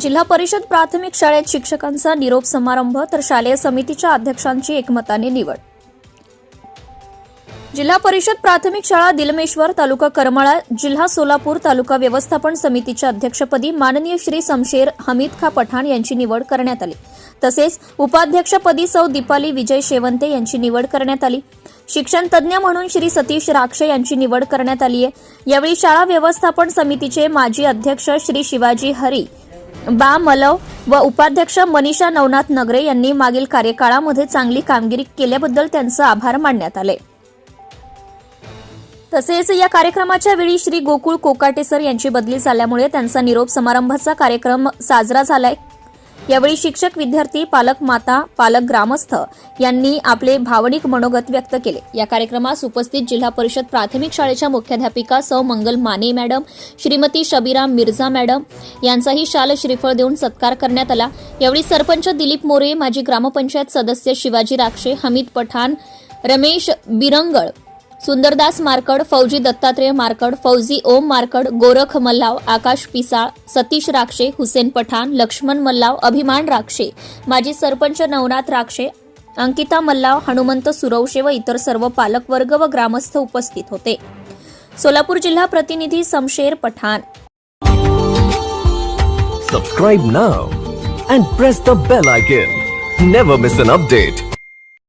जिल्हा परिषद प्राथमिक शाळेत शिक्षकांचा निरोप समारंभ तर शालेय समितीच्या अध्यक्षांची एकमताने निवड. जिल्हा परिषद प्राथमिक शाळा दिलमेश्वर तालुका करमाळा जिल्हा सोलापूर तालुका व्यवस्थापन समितीच्या अध्यक्षपदी माननीय श्री समशेर हमीद खा पठाण यांची निवड करण्यात आली. तसेच उपाध्यक्षपदी सौ दीपाली विजय शेवंते यांची निवड करण्यात आली. शिक्षण तज्ज्ञ म्हणून श्री सतीश राक्षे यांची निवड करण्यात आली आहे यावेळी शाळा व्यवस्थापन समितीचे माजी अध्यक्ष श्री शिवाजी हरी बा मलव व उपाध्यक्ष मनीषा नवनाथ नगरे यांनी मागील कार्यकाळामध्ये चांगली कामगिरी केल्याबद्दल त्यांचे आभार मानण्यात आले. तसेच या कार्यक्रमाच्या वेळी श्री गोकुळ कोकाटे सर यांची बदली झाल्यामुळे त्यांचा निरोप समारंभाचा कार्यक्रम साजरा झालाय. यावेळी शिक्षक विद्यार्थी पालक माता पालक ग्रामस्थ यांनी आपले भावनिक मनोगत व्यक्त केले. या कार्यक्रमास उपस्थित जिल्हा परिषद प्राथमिक शाळेच्या मुख्याध्यापिका सौ. मंगल माने मॅडम श्रीमती शबीरा मिर्झा मॅडम यांचाही शाल श्रीफळ देऊन सत्कार करण्यात आला. यावेळी सरपंच दिलीप मोरे माजी ग्रामपंचायत सदस्य शिवाजी राक्षे हमीद पठाण रमेश बिरंगळ सुंदरदास मार्कड फौजी दत्तात्रेय मार्कड फौजी ओम मार्कड गोरख मल्लाव आकाश पिसाळ सतीश राक्षे हुसेन पठाण लक्ष्मण मल्लाव अभिमान राक्षे माजी सरपंच नवनाथ राक्षे अंकिता मल्लाव हनुमंत सुरवशे व इतर सर्व पालकवर्ग व ग्रामस्थ उपस्थित होते. सोलापूर जिल्हा प्रतिनिधी Samsher Pathan. Subscribe now and press the bell icon never miss an update